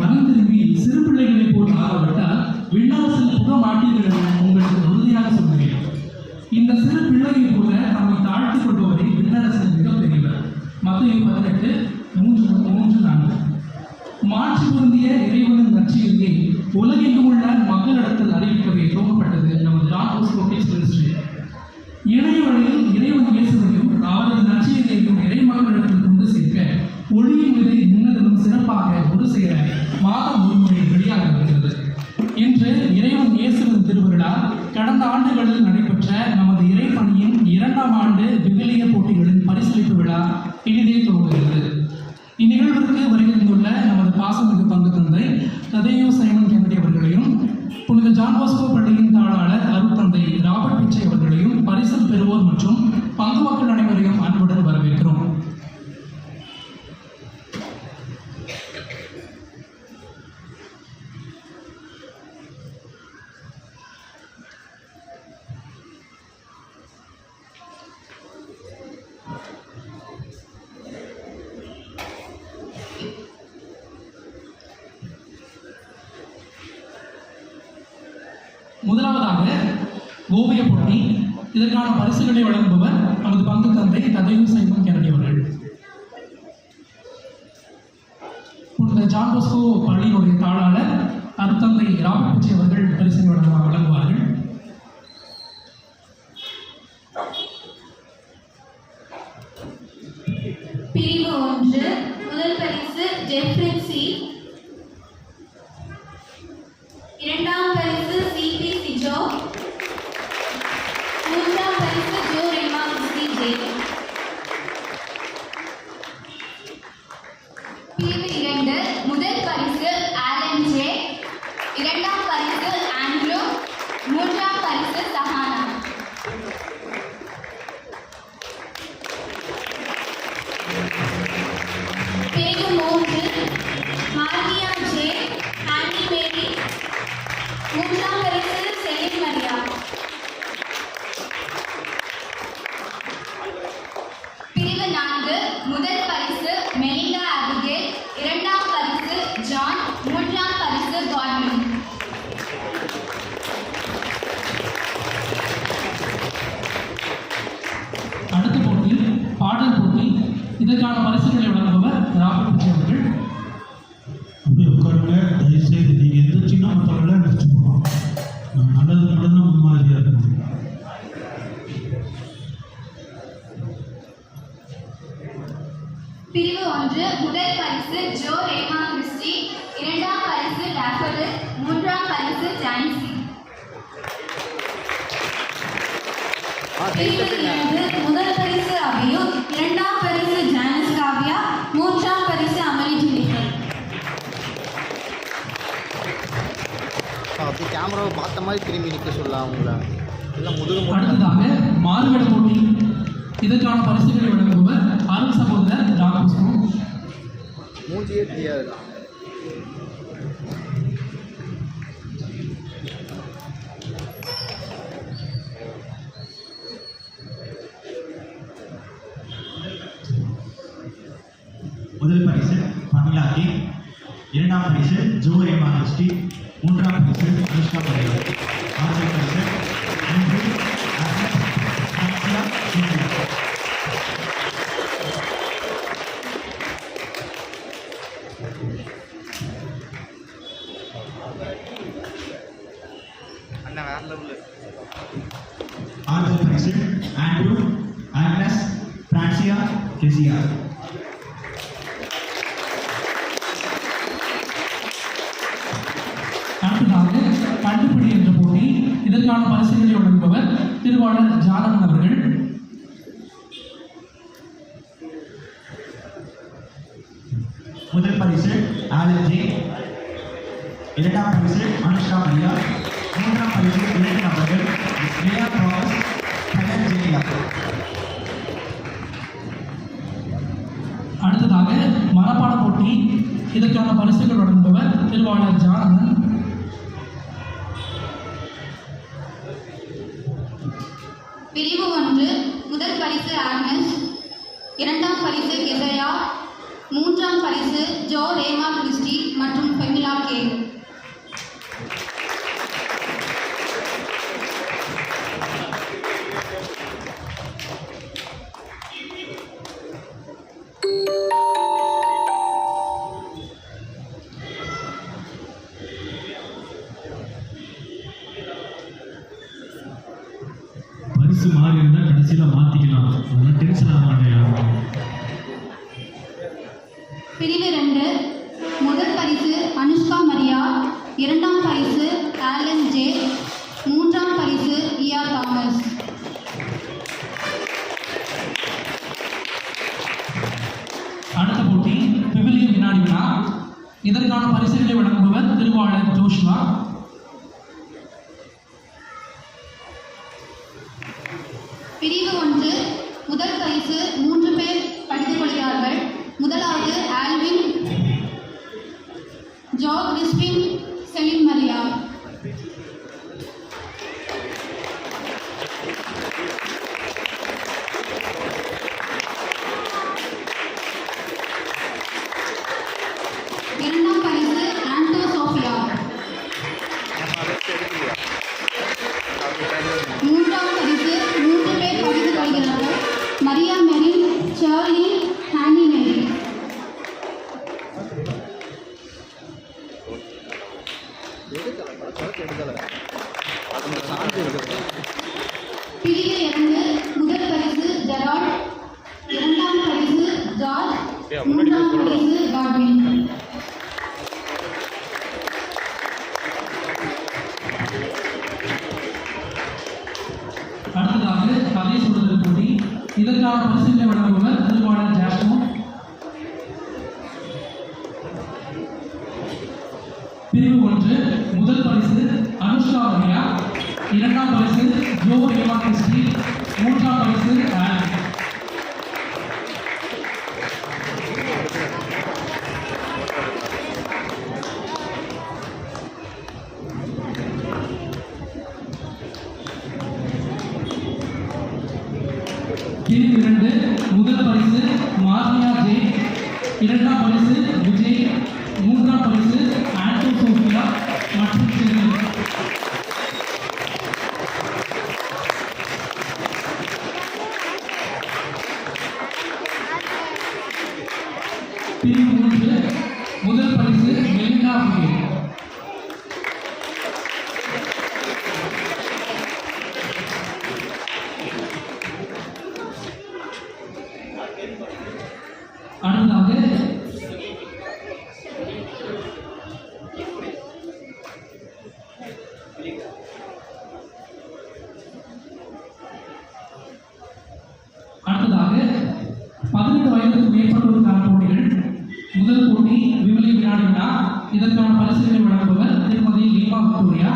மனம் திரும்பி சிறு பிள்ளைகளை போல் ஆறப்பட்டால் விண்ணரசில் புக மாட்டீர்கள் உங்களுக்கு உறுதியாக சொல்கிறேன் இந்த சிறு பிள்ளையை கூட நம்மை தாழ்த்திக் கொள்பவரை விண்ணரசில் மிக பெரியவர். மத்திய பதினெட்டு மூன்று மூன்று நான்கு. மாற்றி பொருந்திய இறைவனின் நற்செய்தியை உலகெங்கும் உள்ள மக்களிடத்தில் அறிவிக்கவே துவங்கப்பட்டது நமது ஜான் போஸ்கோ மினிஸ்ட்ரி இணைய வழியில் இறைவன் இயேசுவையும் அவரது நற்செய்தியையும் இறைமக்களிடத்தில் கொண்டு சேர்க்க ஒளியின் மீது முன்னதிலும் சிறப்பாக ஒரு சேர மாதம் ஒரு முறை வெளியாக இருக்கிறது இன்று இறைவன் இயேசுவின் திருவிழா கடந்த ஆண்டுகளில் நடைபெற்ற நமது இறைப்பணியின் இரண்டாம் ஆண்டு விவிலிய போட்டிகளின் பரிசளிப்பு விழா இனிதே துவங்குகிறது. இந்நிகழ்விற்கு வருகின்றுள்ள நமது பாசமிகு பங்கு தந்தை ததையோ சைமன் கென்னடி அவர்களையும் புனித ஜான் பாஸ்கோ பள்ளியின் தாளாளர் அருத்தந்தை ராபர்ட் பிச்சை அவர்களையும் பரிசல் பெறுவோர் மற்றும் முதலாவதாக ஓவிய போட்டி. இதற்கான பரிசுகளை வழங்குபவர் நமது பங்கு தந்தை ததேயு சைமன் கென்னடி அவர்கள். புனித ஜான் பள்ளியினுடைய தாளாளர் அருத்தந்தை ராபர்ட் பிச்சை அவர்கள் பரிசுகளை வழங்குவார்கள். பிரிவு ஒன்று முதல் பரிசு ஜெஃப்ரின்சி இரண்டாம் பிரிவு ஒன்று முதல் பரிசு ஜோ ரேமா கிறிஸ்டி இரண்டாம் பரிசு டாஃபரில் மூன்றாம் பரிசு ஜான்சி. பிரிவு இரண்டு முதல் பரிசு அபியு இரண்டாம் பரிசு ஜானஸ் காவ்யா மூன்றாம் பரிசு அமளி ஜெனிஃபர். அப்படி கேமராவை பார்த்த மாதிரி திரும்பி நிற்க சொல்லலாம் அவங்கள. எல்லாம் முதுகு மாறுவேட போட்டி இதற்கான பரிசுகளை வழங்குபவர் அருள் சகோதரர் ராமகிருஷ்ணன் மூஞ்சியே தெரியாது. முதல் பரிசு பமிலா கே. இரண்டாம் பரிசு ஜோரே மகாஸ்ரீ மூன்றாம் பரிசு அனுஷ்கா பரேவா ஆறாம் பரிசு அண்ணா வேற லெவல் ஆறாம் பரிசு ஆண்ட்ரூ ஆக்னஸ் பிரான்சியா கெசியா அடுத்ததாக கண்டுபிடி என்ற போட்டி. இதற்கான பரிசுகளை வழங்குபவர் திருவாளர் ஜானகன் அவர்கள். முதல் பரிசு ஆலன் ஜே. இரண்டாம் பரிசு அனுஷ்கா மரியா அடுத்ததாக மரப்பாட போட்டி. இதற்கான பரிசுகள் வழங்குபவர் திருவாளர் ஜானகன். பிரிவு ஒன்று முதல் பரிசு ஆர்னஸ் இரண்டாம் பரிசு கெசையா மூன்றாம் பரிசு ஜோ ரேமா கிறிஸ்டி மற்றும் பெமிலா கே. இதற்கான பரிசுகளை வழங்குவர் திருவாளர் ஜோஷ்வா. பிரிவு ஒன்று முதல் பரிசு மூன்று பேர் படித்துக் கொள்கிறார்கள். முதலாவது ஆல்வின் ஜோ கிறிஸ்டி Surely அடுத்ததாக அடுத்ததாக பதினெட்டு வயதுக்கு மேற்பட்டோருக்கான போட்டிகள். முதல் போட்டி விமலி வினாடி வினா இதற்கான பரிசுகளை வழங்குபவர் திருமதி லீமா விக்டோரியா.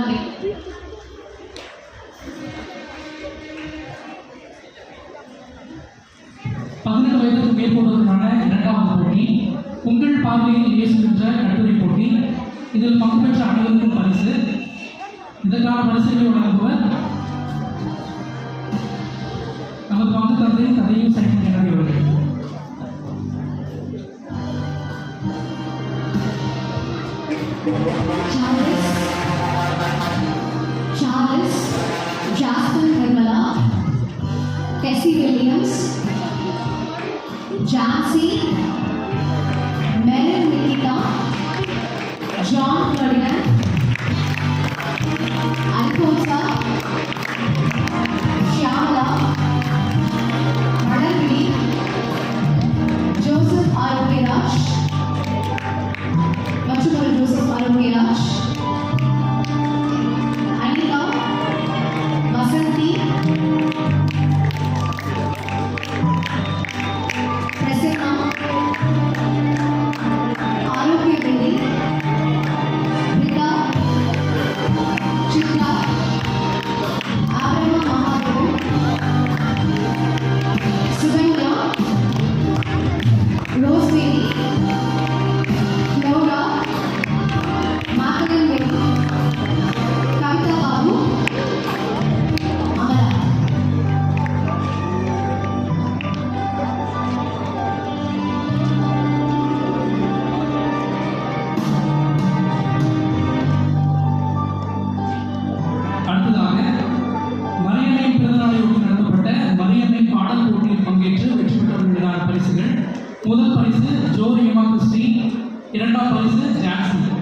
நன்றி பதினெட்டு வயதுக்கு மேற்பட்டதற்கான இரண்டாவது போட்டி. உங்கள் பார்வையில் பேசுகின்ற கட்டுரை போட்டி. இதில் பங்கு பெற்ற அனைவருக்கும் பரிசு. இதற்கான பரிசுகளை வழங்குவர் நமது பங்கு தந்தை கதையும் சரி அவர்கள். Thank you. See. இரண்டாம் பரிசு ஜாக்சன்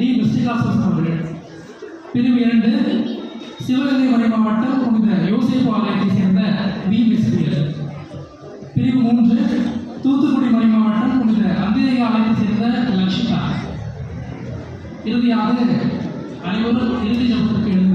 டி மிஸ்டிகாசஸ் அவர்கள். பிரிவு இரண்டு சிவகங்கை மறை மாவட்டம் புனித யோசேப்பு ஆலயத்தை சேர்ந்த வி. மிஸ்ரியல் பிரிவு மூன்று தூத்துக்குடி மறை மாவட்டம் புனித அந்திரேய ஆலயத்தை சேர்ந்த லக்ஷிகா இறுதியாக அனைவரும் இறுதி ஜபத்திற்கு எழுந்து